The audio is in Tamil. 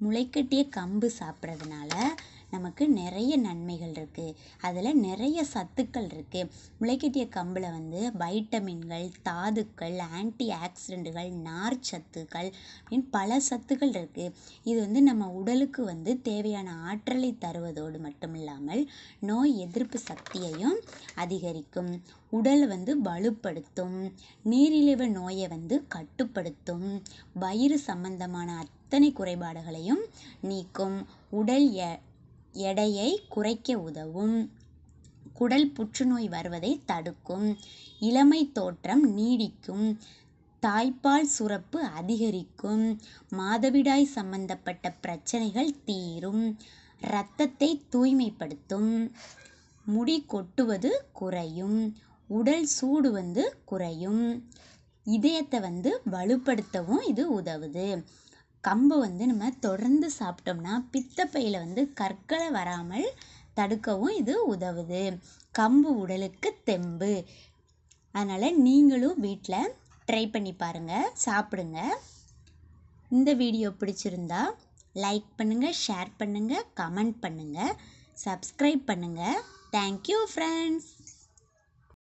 முளைக்கட்டிய கம்பு சாப்பிட்றதுனால நமக்கு நிறைய நன்மைகள் இருக்குது அதில் நிறைய சத்துக்கள் இருக்குது முளைக்கட்டிய கம்பில் வந்து வைட்டமின்கள் தாதுக்கள் ஆன்டி ஆக்சிடென்ட்டுகள் நார் சத்துக்கள் அப்படின்னு பல சத்துக்கள் இருக்குது இது வந்து நம்ம உடலுக்கு வந்து தேவையான ஆற்றலை தருவதோடு மட்டும் இல்லாமல் நோய் எதிர்ப்பு சக்தியையும் அதிகரிக்கும். உடல் வந்து வலுப்படுத்தும். நீரிழிவு நோயை வந்து கட்டுப்படுத்தும். வயிறு சம்பந்தமான அத்தனை குறைபாடுகளையும் நீக்கும். உடல் எ எடையை குறைக்க உதவும். குடல் புற்றுநோய் வருவதை தடுக்கும். இளமை தோற்றம் நீடிக்கும். தாய்ப்பால் சுரப்பு அதிகரிக்கும். மாதவிடாய் சம்பந்தப்பட்ட பிரச்சனைகள் தீரும். இரத்தத்தை தூய்மைப்படுத்தும். முடி கொட்டுவது குறையும். உடல் சூடு வந்து குறையும். இதயத்தை வந்து வலுப்படுத்தவும் இது உதவுது. கம்பு வந்து நம்ம தொடர்ந்து சாப்பிட்டோம்னா பித்தப்பையில் வந்து கற்களை வராமல் தடுக்கவும் இது உதவுது. கம்பு உடலுக்கு தெம்பு. அதனால் நீங்களும் வீட்டில் ட்ரை பண்ணி பாருங்கள் சாப்பிடுங்க. இந்த வீடியோ பிடிச்சிருந்தா லைக் பண்ணுங்கள் ஷேர் பண்ணுங்கள் கமெண்ட் பண்ணுங்கள் சப்ஸ்கிரைப் பண்ணுங்கள் தேங்க்யூ ஃப்ரெண்ட்ஸ்